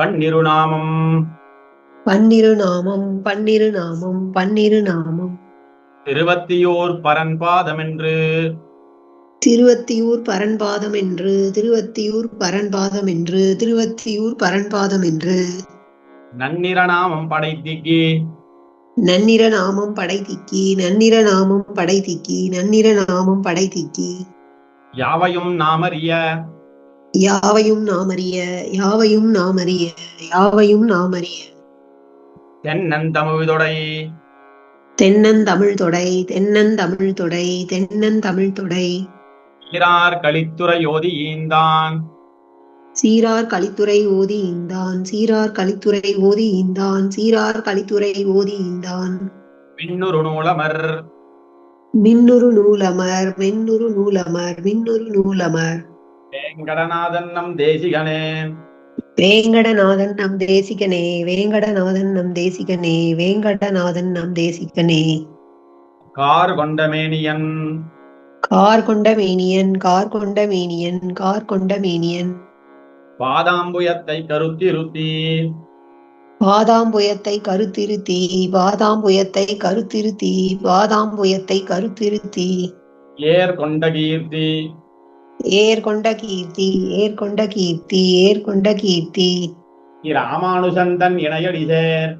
பன்னிரு நாமம் பன்னிரு நாமம் பன்னிரு நாமம் பன்னிரு நாமம் திருவத்தியூர் திருவத்தியூர் பரன்பாதம் என்று திருவத்தியூர் பரன்பாதம் என்று திருவத்தியூர் பரன்பாதம் என்று நன்னிற நாமம் படைத்திக்கு. நன்னிற நாமம் படைத்திக்கி நன்னிற நாமம் படைத்திக்கி நன்னிற நாமம் படைத்திக்கி. யாவையும் நாமறிய. யாவையும் நாமறிய யாவையும் நாமறிய யாவையும் நாமறிய தென்னந்தமிழ்தொடை தென்னந்தமிழ் தொடை. தென்னந்தமிழ் தொடை தென்னந்தமிழ் தொடை ஈரார் கலித்துறையோதி ஈந்தான். சீரார் கலித்துறை ஓதி ஈந்தான் சீரார் கலித்துறை ஓதி ஈந்தான் சீரார் கலித்துறை ஓதி ஈந்தான். பின்னுரு நூலமர். மின்னுரு நூலமர் மின்னுரு நூலமர் மின்னுரு நூலமர். வேங்கடநாதன் நம் தேசிகனே. வேங்கடநாதன் நம் தேசிகனே வேங்கடநாதன் நம் தேசிகனே வேங்கடநாதன் நம் தேசிகனே. கார் கொண்டமேனியன் கார் கொண்ட மேனியன் கார் கொண்ட மேனியன் கார் கொண்ட மேனியன். பாதாம்புயத்தை கருத்திருத்தி. பாதாம்புயத்தை கருத்திருத்தி பாதாம்புயத்தை கருத்திருத்தி பாதாம்புயத்தை கருத்திருத்தி. ஏர் கொண்ட கீர்த்தி. ஏர் கொண்ட கீர்த்தி ஏர் கொண்ட கீர்த்தி ஏர் கொண்ட கீர்த்தி இராமானுஜன் தன் இணையடி சேர்.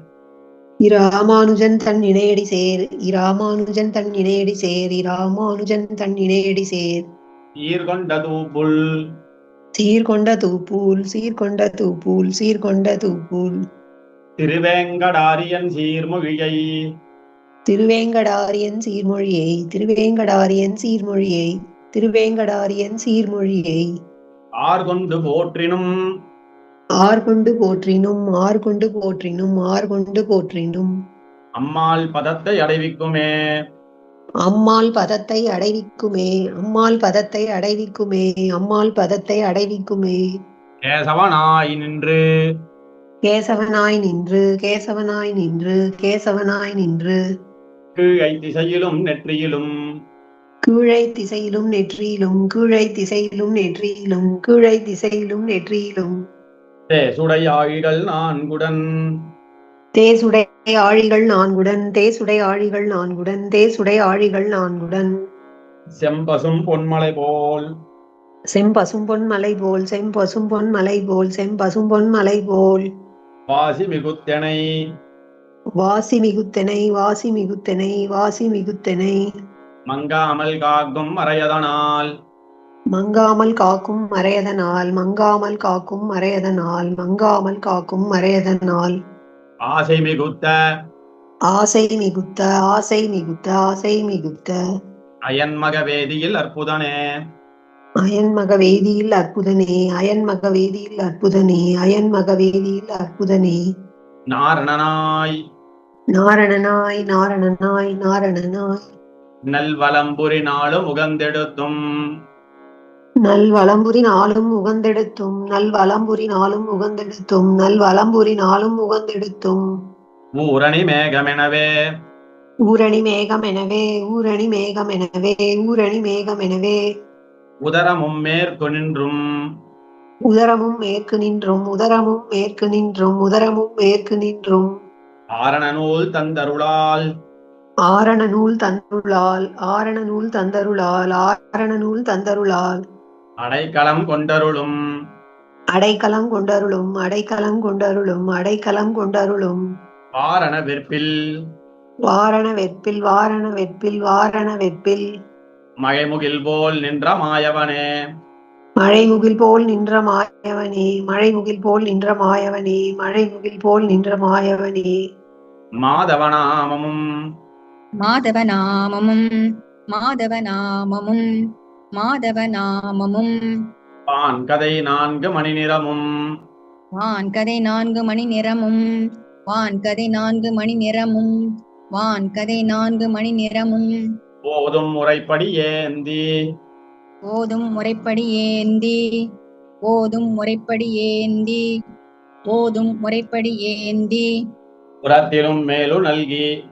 இராமானுஜன் தன் இணையடி சேர் இராமானுஜன் தன் இணையடி சேர் இராமானுஜன் தன் இணையடி சேர். சீர்கொண்ட தூப்புல் சீர்கொண்ட தூப்பூல் சீர்கொண்ட தூப்பூல் சீர்கொண்ட தூப்பூல் திருவேங்கடாரியன் சீர்மொழியை. திருவேங்கடாரியன் சீர்மொழியை திருவேங்கடாரியன் சீர்மொழியை. திருவேங்கடாரியன் சீர்மொழியை. ஆர் கொண்டு போற்றினும். ஆர் கொண்டு போற்றினும் ஆர் கொண்டு போற்றினும் ஆர் கொண்டு போற்றினும். அம்மாள் பதத்தை அடைவிக்குமே. அம்மாள் பதத்தை அடைவிக்குமே அம்மாள் பதத்தை அடைவிக்குமே அம்மாள் பதத்தை அடைவிக்குமே. கேசவனாய் நின்று. கேசவனாய் நின்று கேசவனாய் நின்று கேசவனாய் நின்று. கீழை திசையிலும் நெற்றியிலும். கீழை திசையிலும் நெற்றியிலும் கீழை திசையிலும் நெற்றியிலும் கீழை திசையிலும் நெற்றியிலும். தேசுடை ஆழிகள் நான்குடன். தேசுடை ஆழிகள் நான்குடன் தேசுடை ஆழிகள் நான்குடன் தேசுடை ஆழிகள் நான்குடன். செம்பசும் பொன்மலை போல். செம்பசும் பொன் மலை போல் செம்பசும் பொன் மலை போல் செம்பசும் பொன் மலை போல். வாசி மிகுத்தனை. வாசி மிகுத்தனை வாசி மிகுத்தனை வாசி மிகுத்தனை. மங்காமல் காக்கும் மறையதனால். மங்காமல் காக்கும் மறையதனால் மங்காமல் காக்கும் மறையதனால் மங்காமல் காக்கும் மறையதனால். ஆசை மிகுத்த. ஆசை மிகுத்த ஆசை மிகுத்த ஆசை மிகுத்த. அயன்மக வேதியில் அற்புதனே. அயன்மக வேதியில் அற்புதனே அயன்மக வேதியில் அற்புதனே அயன்மக வேதியில் அற்புதனே. நாரணனாய். நாரணனாய் நாரணனாய் நாரணனாய். நல்வலம்புரி நாளும் உகந்தெடுத்தும். நல் வலம்புரி நாளும் உகந்தெடுத்தும். நல் வலம்புரி நாளும் உகந்தெடுத்தும். நல் வலம்புரி நாளும் உகந்தெடுத்தும். ஊரணி மேகமெனவே. ஊரணி மேகம் எனவே ஊரணி மேகம் எனவே ஊரணி மேகம் எனவே உதரமும் மேற்கு நின்றும். உதரமும் மேற்கு நின்றும். உதரமும் மேற்கு நின்றும். உதரமும் மேற்கு நின்றும். ஆரண நூல் தந்தருளால். ஆரண நூல் தந்தருளால் ஆரண நூல் தந்தருளால் ஆரண நூல் தந்தருளால். அடைக்கலம் கொண்டருளும். அடைக்கலம் கொண்டருளும் அடைக்கலம் கொண்டருளும் அடைக்கலம் கொண்டருளும். வாரண வெற்பில். வாரண வெற்பில் வாரண வெற்பில் வாரண வெற்பில். மழைமுகில் போல் நின்ற மாயவனே. மழைமுகில் போல் நின்ற மாயவனே மழைமுகில் போல் நின்ற மாயவனே மழைமுகில் போல் நின்ற மாயவனே. மாதவனாமமும் மாதவநாமமும் மாதவநாமமும் மாதவநாமமும். பான் கதை நான்கு மணி நிறமும். வான் கதை நான்கு மணி நிறமும் வான் கதை நான்கு மணி நிறமும் வான் கதை நான்கு மணி நிறமும். போதும் முறைப்படி ஏந்தி. ஓதும் முறைப்படி ஏந்தி. ஓதும் முறைப்படி ஏந்தி. ஓதும் முறைப்படி ஏந்தி. புறத்திலும் மேலு நல்கி.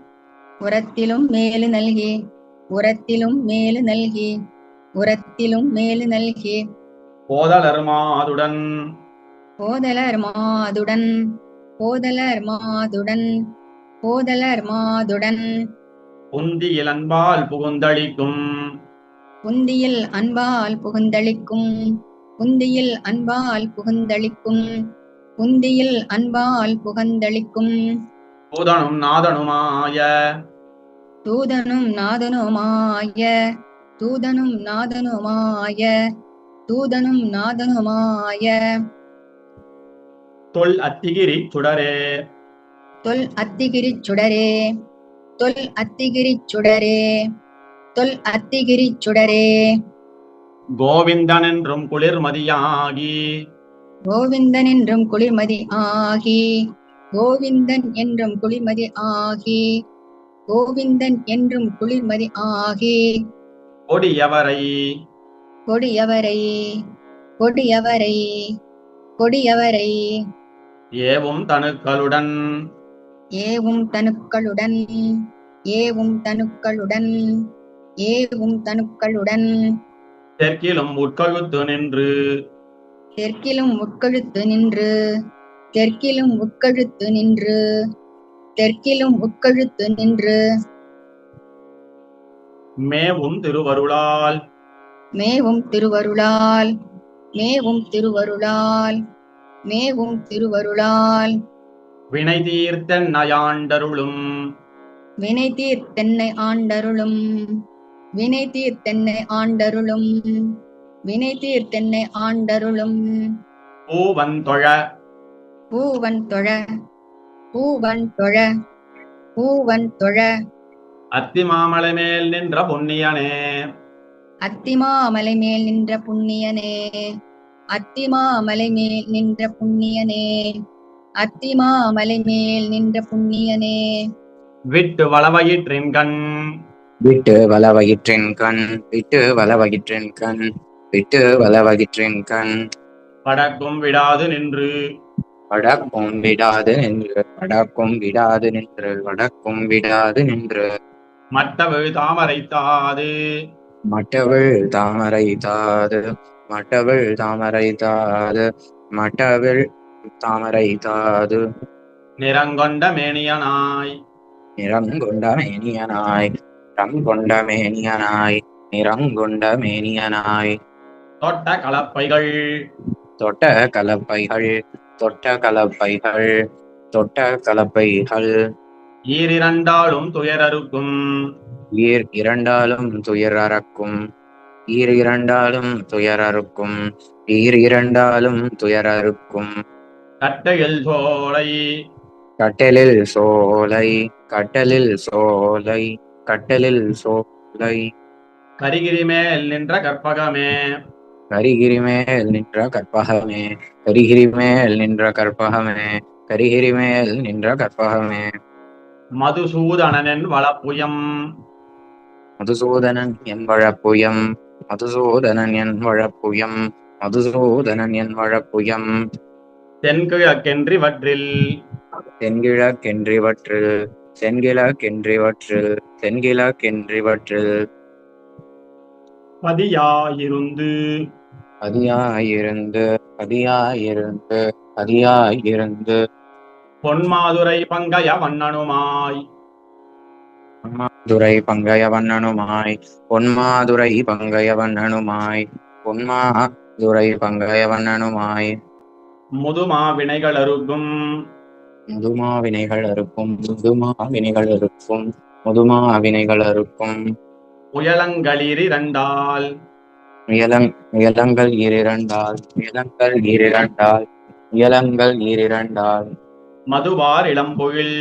உரத்திலும் மேலு நல்கி உரத்திலும் மேலு நல்கி உரத்திலும் மேலு நல்கி. போதலர் மாதுடன் போதலர் மாதுடன் போதலர் மாதுடன் போதலர் மாதுடன் உந்தி இளன்பால் புகுந்தளிக்கும். புந்தியில் அன்பால் புகுந்தளிக்கும் புந்தியில் அன்பால் புகுந்தளிக்கும் புந்தியில் அன்பால் புகந்தளிக்கும். பூதனும் நாதனுமாய. தூதனும் நாதனுமாய தூதனும் நாதனுமாய தூதனும் நாதனுமாய. தொல் அத்திகிரி சுடரே. தொல் அத்திகிரி சுடரே. தொல் அத்திகிரி சுடரே. தொல் அத்திகிரி சுடரே. கோவிந்தன் என்றும் குளிர்மதியாகி. கோவிந்தன் என்றும் குளிர்மதி ஆகி கோவிந்தன் என்றும் குளிர்மதி ஆகி கோவிந்தன் என்றும் குளிர்மதி ஆகி. கொடியவரை. கொடியவரை. கொடியவரை. கொடியவரை. ஏவும் தனுக்களுடன் ஏவும் தனுக்களுடன் ஏவும் தனுக்களுடன் ஏவும் தனுக்களுடன் தெற்கிலும் உட்கழுத்து நின்று. தெற்கிலும் உட்கழுத்து நின்று. தெற்கிலும் உட்கழுத்து நின்று. தெற்கிலும் உட்கழுத்து நின்று. மேவும் திருவருளால். மேவும் திருவருளால். மேவும் திருவருளால். மேவும் திருவருளால். வினை தீர்த்தன் நயாண்டருளும் வினை தீர்த்தென்னை ஆண்டருளும். வினை தீர்த்தென்னை ஆண்டருளும். வினை தீர்த்தென்னை ஆண்டருளும். பூவன் தொழ. பூவன் தொழ. பூவன் தொழ பூவன் தொழ அத்திமாமலை மேல் நின்ற பொன்னியனே அத்திமாமலை மேல் நின்ற புண்ணியனே. அத்திமாமலை மேல் நின்ற புண்ணியனே. அத்திமாமலை மேல் நின்ற புண்ணியனே. விட்டு வளவயிற்றின் கண் விட்டு வலவயிற்றின் கண் விட்டு வலவயிற்றின் கண் விட்டு வலவயிற்றின் கண் படக்கும் விடாது நின்று. வடக்கும் விடாது நின்று வடக்கும் விடாது நின்று வடக்கும் விடாது நின்று. மட்டவிழ் தாமரைத்தாது. மட்டவிழ் தாமரை தாது மட்டவிழ் தாமரை தாது மட்டவிழ் தாமரை தாது நிறங்கொண்ட மேனியனாய். நிறங்கொண்ட மேனியனாய் நிறங்கொண்ட மேனியனாய் நிறங்கொண்ட மேனியனாய். தொட்ட கலப்பைகள். தொட்ட கலப்பைகள். தொட்ட கலப்பைகள் தொட்ட கலப்பைகள் ஈரிரண்டாலும் துயரறுக்கும். ஈர் இரண்டாலும் துயர் அறக்கும் ஈர் இரண்டாலும் துயர் அறுக்கும் ஈர் இரண்டாலும் துயர் அறுக்கும் கட்டையில் சோலை. கட்டலில் சோலை. கட்டலில் சோலை. கட்டலில் சோலை. கரிகிரி மேல் நின்ற கற்பகமே. கரிகிரி மேல் நின்ற கற்பகமே கரிகிரி மேல் நின்ற கற்பகமே கரிகிரி மேல் நின்ற கற்பகமே. மதுசூதனனின் வளப்புயம். மதுசூதனன் என் வழப்புயம் மதுசூதனன் என் வழப்புயம் மதுசூதனன் என் வழப்புயம் தென்கிழக்கென்றிவற்றில். தென்கிழக்கென்றிவற்றில் தென்கிழக்கென்றிவற்றில் தென்கிழக்கென்றிவற்றில். பதியாயிருந்து பதியாயிருந்து பதியாயிருந்து பதியாயிருந்து. பொன்மாதுரை பங்கய வண்ணனுமாய். துரை பங்கய வண்ணனுமாய் பொன்மாதுரை பங்கய வண்ணனுமாய் பொன்மாதுரை பங்கய வண்ணனுமாய். முதுமா வினைகள் அறுக்கும். முதுமா வினைகள் அறுக்கும் முதுமா வினைகள் அறுக்கும் முதுமா வினைகள் அறுக்கும். புயலங்களிரிரண்டால் முயலங் முயலங்கள் ஈரிரண்டால் முயலங்கள் ஈரிரண்டால் முயலங்கள் ஈரிரண்டால் மதுவார் இளம்பொழில்.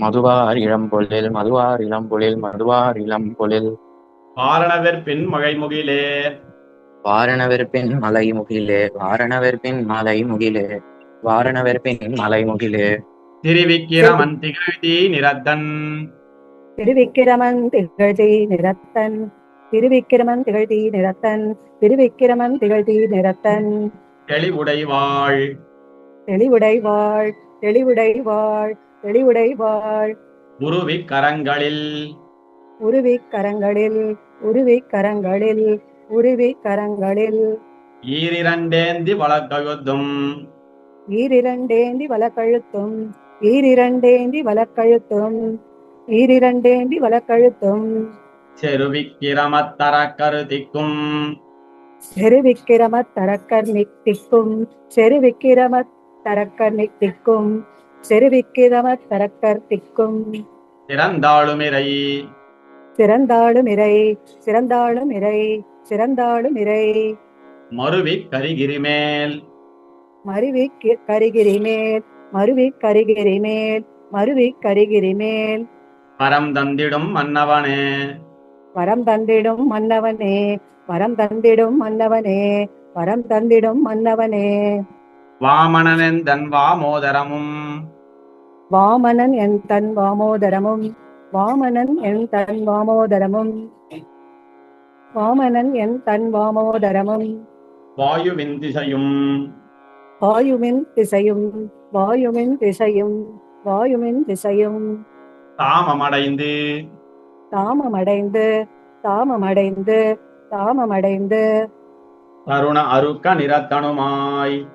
மதுவார் இளம்பொழில் மதுவார் இளம்பொழில் மதுவார் இளம்பொழில். பாரணவெற்பின் மழைமுகிலே வாரணவெற்பின் மலை முகிலே வாரணவெற்பின் மலை முகிலே வாரணவெற்பின் மலை முகிலே திருவிக்கிரமன் திகழ்த்தி நிரத்தன். திருவிக்கிரமன் திகழ்தி நிறத்தன் திருவிக்கிரமன் திகழ்தி நிறத்தன் திருவிக்கிரமன் திகழ்தி நிறத்தன் தெளிவுடைவாள். தெளிவுடைவாள் தெளிவுடைவாள் தெளிவுடைவாள். உருவிக் கரங்களில் உருவிக் கரங்களில் உருவிக் கரங்களில் உருவிக் கரங்களில் ஈரிரண்டேந்தி வழக்கழுத்தும் ஈரிரண்டேந்தி வலக்கழுத்தும் ஈரிரண்டேந்தி வலக்கழுத்தும் ஈரிரண்டேந்தி வலக்கழுத்தும் செருவிக்கிரமத்தர கருதிக்கும் செருவிக்கிரம தரக்கர் நித்திக்கும் செருவிக்கிரம தரக்கர் நித்திக்கும் செருவிக்கிரம தரக்கர் திக்கும் சிறந்தாளுமிரை. சிறந்தாளும் இறை சிறந்தாளும் இறை சிறந்தாளும் இறை மருவி கரிகிரிமேல் மருவி கி- கரிகிரி மேல் மருவி கரிகிரி மேல் மருவி கரிகிரி மேல் பரம் தந்திடும் மன்னவனே. வரம் தந்திடும் மன்னவனே வரம் தந்திடும் மன்னவனே வரம் தந்திடும் மன்னவனே. வாமணனெந்தன் வாமோதரமும். வாமனன் என் தன் வாமோதரமும். வாமனன் என் தன் வாமோதரமும். வாமனன் என் தன் வாமோதரமும். வாயுவின் திசையும். வாயுவின் திசையும் வாயுவின் திசையும் வாயுவின் திசையும். தாமமடைந்து தாமமடைந்து தாமமடைந்து தாமமடைந்து. தருண அருக்க நிறத்தனுமாய்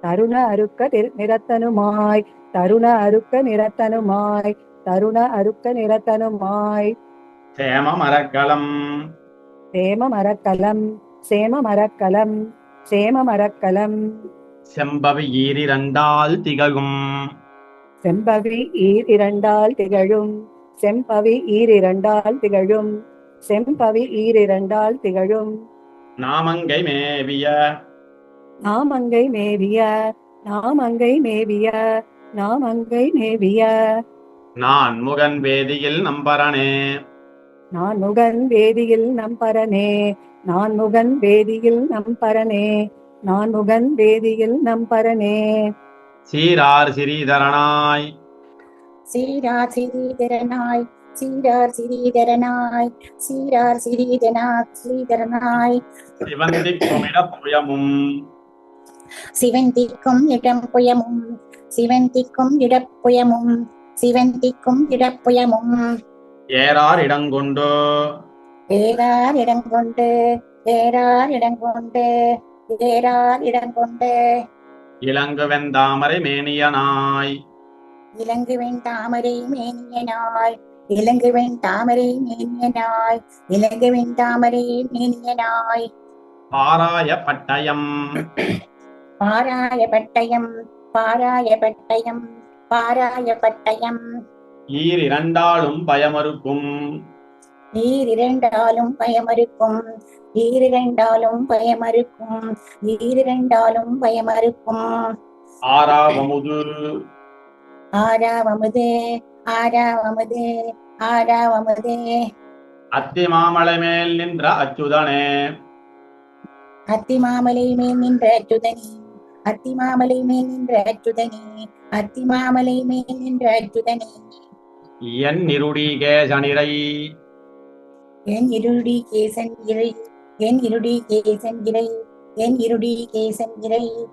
தருண அருக்க நிர- நிரத்தனுமாய். தருண அருக்க நிரத்தனுமாய். தருண அருக்க நிரத்தனுமாய். சேம மரக்கலம். சேம மரக்கலம். சேம மரக்கலம். சேம மரக்கலம். செம்பவி ஈரிரண்டால் திகழும். செம்பவி ஈர் இரண்டால் திகழும். செம்பவி ஈர் இரண்டால் திகழும். செம்பவி ஈர் இரண்டால் திகழும். நாமங்கை மேவிய. நாமங்கை மேவிய. நாமங்கை மேவிய. நாமங்கை மேவிய. நான் முகன் வேதியில் நம்பரனே. நான் முகன் வேதியில் நம்பரனே. நான் முகன் வேதியில் நம்பரனே. நான் முகன் வேதியில் நம்பரனே. சீரார் சிறீதரனாய். சீரார் சிறீதரனாய் சீரார் சிறீதரனாய் சீரார் சிறீதனாய் ஸ்ரீதரனாய் சிவந்தி குமிட புயமும். சிவந்திக்கும் இடப்புயமும் சிவந்திக்கும் இடப்புயமும் சிவந்திக்கும் ஏறார் இடங்கொண்டு ஏறார் இடங்கொண்டு ஏறார் இடங்கொண்டு ஏறார் இடங்கொண்டு இளங்குவென் தாமரை மேனியனாய். இலங்குவெண் தாமரை மேனியனாய் இலங்குவெண் தாமரை மேனியனாய் இலங்குவெண் தாமரை மேனியனாய். பாராய பட்டயம். பாராய பட்டயம் பாராய பட்டயம் பாராய பட்டயம். ஈரிரண்டாலும் பயமறுக்கும். ஈரிரண்டாலும் பயமறுக்கும். ஈரிரண்டாலும் பயமறுக்கும். ஈரிரண்டாலும் பயமறுக்கும். ஆறாவமுது. ஆறாவமுது ஆறாவமுது ஆறாவமுது. அத்திமாமலை மேல் நின்ற அச்சுதனே. அத்திமாமலை மேல் நின்ற அச்சுதனே அத்திமாமலை மேல் நின்ற அச்சுதனே அத்திமாமலை மேல் நின்ற அச்சுதனே. என் இருடி கேசனிரை. என் இருடி கேசன் இறை என் இருடி கேசன் இறை என் இருடி கேசன் இறை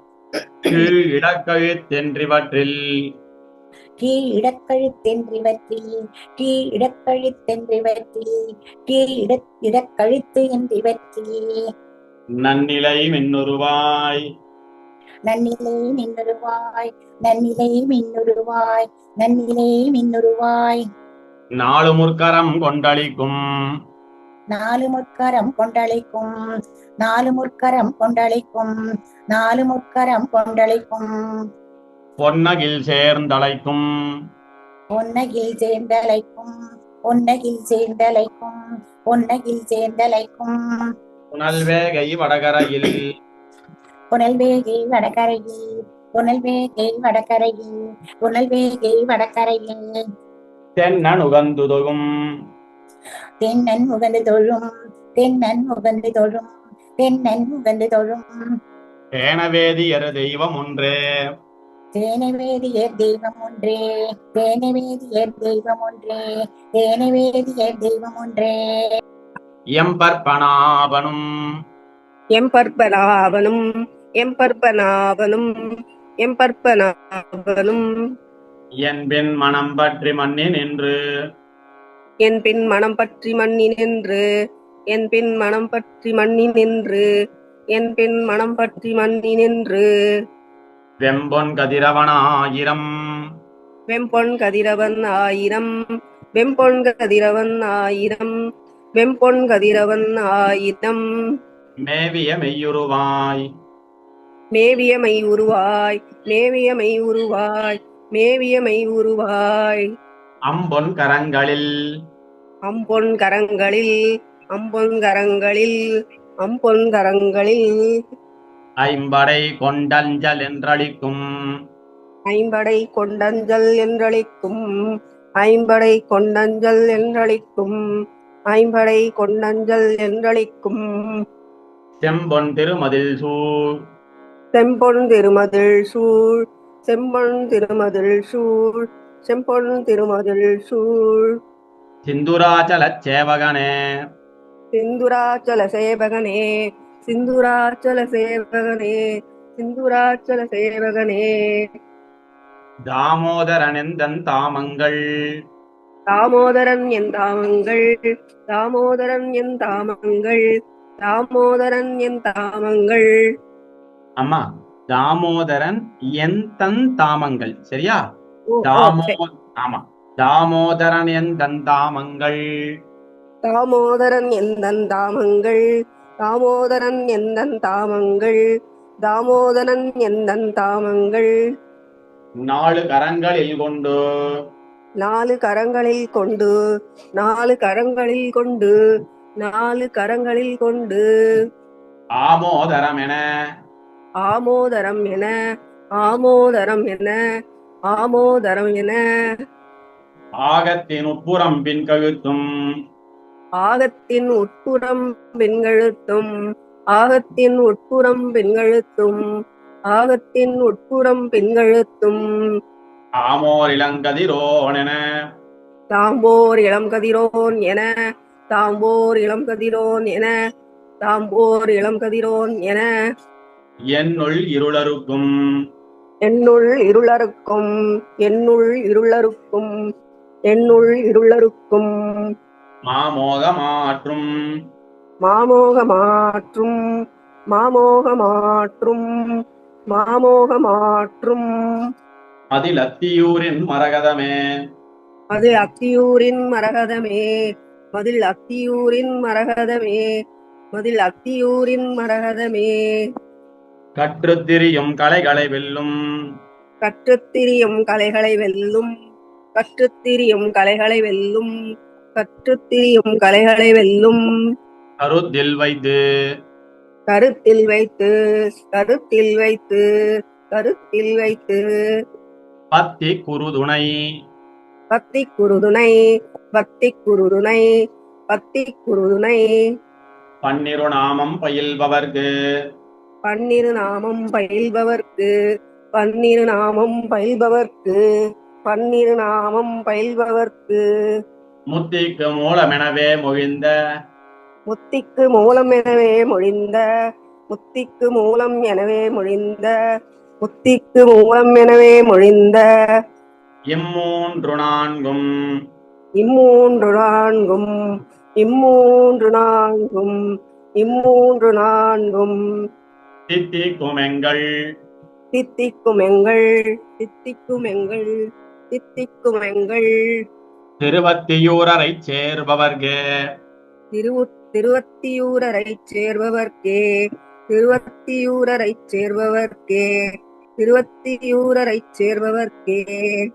கீழ் இடக்கழுத்தென்றிவற்றில் கீழ் இடக்கழுத்தென்றிவற்றில் கீழ் இடக்கழுத்தென்றிவற்றில் கீழ் இட இடக்கழுத்து என்றிவற்றில் நன்னிலை மின்னுருவாய் நன்னிலை மின்னுருவாய் நன்னிலை மின்னுருவாய் நன்னிலை மின்னுருவாய் நாலு முற்கரம் கொண்டளிக்கும். நாலு முற்கரம் கொண்டளிக்கும். நாலு முற்கரம் கொண்டளிக்கும். நாலு முற்கரம் கொண்டளிக்கும். பொன்னகில் சேர்ந்தழைக்கும். பொன்னகில் சேர்ந்தலைக்கும் பொன்னகில் சேர்ந்தலைக்கும் பொன்னகில் சேர்ந்தலைக்கும் புனல்வேகை வடகரையில். புனல்வேகை வடகரையில். புனல்வேகை வடகரையில். புனல்வேகை வடகரையில். தென்னன் உகந்துதொகும் தென்னன் உகந்து தொழும். தென்னன் உகந்து தொழும். தென்னன் உகந்து தொழும். தேனவேதியர் தெய்வம் ஒன்றே. தேனவேதியர் தெய்வம் ஒன்றே தேனவேதியர் தெய்வம் ஒன்றே தேனவேதியர் தெய்வம் ஒன்றே. எம்பற்பனாவனும். எம்பற்பனாவனும் எம்பற்பனாவனும் என்பின் மனம் பற்றி மண்ணி நின்று. என் பின் மனம் பற்றி மண்ணி நின்று. என் பின் மனம் பற்றி மண்ணி நின்று. என் பின் மனம் பற்றி மண்ணி நின்று. வெம்பொன் கதிரவனாயிரம். வெம்பொன் கதிரவன் ஆயிரம் வெம்பொன் கதிரவன் ஆயிரம் வெம்பொன் கதிரவன் ஆயிரம் மேவிய மெய்யுருவாய். மேவிய மை உருவாய் மேவிய மை உருவாய் மேவிய மை உருவாய் அம்பொன் கரங்களில். அம்பொன் கரங்களில். அம்பொன் கரங்களில். அம்பொன் கரங்களில். ஐம்படை கொண்டஞ்சல் என்றளிக்கும். ஐம்படை கொண்டஞ்சல் என்றளிக்கும். ஐம்படை கொண்டஞ்சல் என்றளிக்கும். ஐம்படை கொண்டஞ்சல் என்றளிக்கும். செம்பொன் திருமதில் சூழ். செம்பொன் திருமதில் சூழ். செம்பொன் திருமதில் சூழ். செம்பொன் திருமதில் சூழ். சிந்துராச்சலச் சேவகனே. சிந்துராச்சல சேவகனே. சிந்துராச்சல சேவகனே சிந்துராச்சல சேவகனே. தாமோதரனெந்தன் தாமங்கள்? தாமோதரன் என் தாமங்கள் தாமோதரன் என் தாமங்கள் தாமோதரன் என் தாமங்கள். அம்மா தாமோதரன் என் தன் தாமங்கள் சரியா? தாமோ. ஆமா தாமோதரன் என் தன் தாமங்கள். தாமோதரன் எந்தன் தாமங்கள் தாமோதரன் எந்தன் தாமங்கள்? தாமோதரன் எந்தன் தாமங்கள்? நாலு கரங்களில் கொண்டு. நாலு கரங்களில் கொண்டு. நாலு கரங்களில் கொண்டு. நாலு கரங்களில் கொண்டு. ஆமோதரம் என. ஆமோதரம் என. ஆமோதரம் என. ஆமோதரம் என. ஆகத்தின் உட்புறம் பின் கழுத்தும் ஆகத்தின் உட்புறம் பெண்கழுத்தும் ஆகத்தின் உட்புறம் பெண்கழுத்தும் ஆகத்தின் உட்புறம் பெண்கழுத்தும் ஆமோர் இளங்கதிரோன் என. தாம்போர் இளம் கதிரோன் என. தாம்போர் இளம் கதிரோன் என. தாம்போர் இளம் கதிரோன் என. என்னுள் இருளருக்கும் என்னுள் இருளறுக்கும். என்னுள் இருளறுக்கும். என்னுள் இருளறுக்கும். மாமோகமாற்றும். மாமோகமாற்றும் மாமோகமாற்றும் மாமோகமாற்றும். அதில் அத்தியூரின் மரகதமே. அது அத்தியூரின் மரகதமே மதில் அத்தியூரின் மரகதமே மதில் அத்தியூரின் மரகதமே. கற்றுத் திரியும் கலைகளை வெல்லும். கற்றுத்திரியும் கலைகளை வெல்லும் கற்றுத்திரியும் கலைகளை வெல்லும். கற்றுத்திரியும் கலைகளை வெல்லும். கருத்தில் வைத்து. கருத்தில் வைத்து கருத்தில் வைத்து கருத்தில் வைத்து. பத்தி குருதுணை. பத்தி குருதுணை பத்தி குருதுணை பத்தி குருதுணை. பன்னிரு நாமம் பயில்பவர்க்கு. பன்னிரு நாமம் பயில்பவர்க்கு பன்னிரு நாமம் பயில்பவர்க்கு பன்னிரு நாமம் பயில்பவர்க்கு. முத்திக்கு மூலமெனவே மொழிந்த. முத்திக்கு மூலம் எனவே மொழிந்த. முத்திக்கு மூலம் எனவே மொழிந்த. முத்திக்கு மூலம் எனவே மொழிந்த. இம்மூன்று நான்கும். இம்மூன்று நான்கும். இம்மூன்று நான்கும். இம்மூன்று நான்கும். தித்திக்கும் எங்கள். தித்திக்கும் எங்கள். தித்திக்கும் எங்கள். தித்திக்கும் எங்கள். திருவத்தியூரரை சேர்பவர்கே திரு திருவத்தியூரரைச் சேர்பவர்க்கே. திருவத்தியூரரை சேர்பவர்க்கே. திருவத்தியூரரை சேர்பவர்க்கே.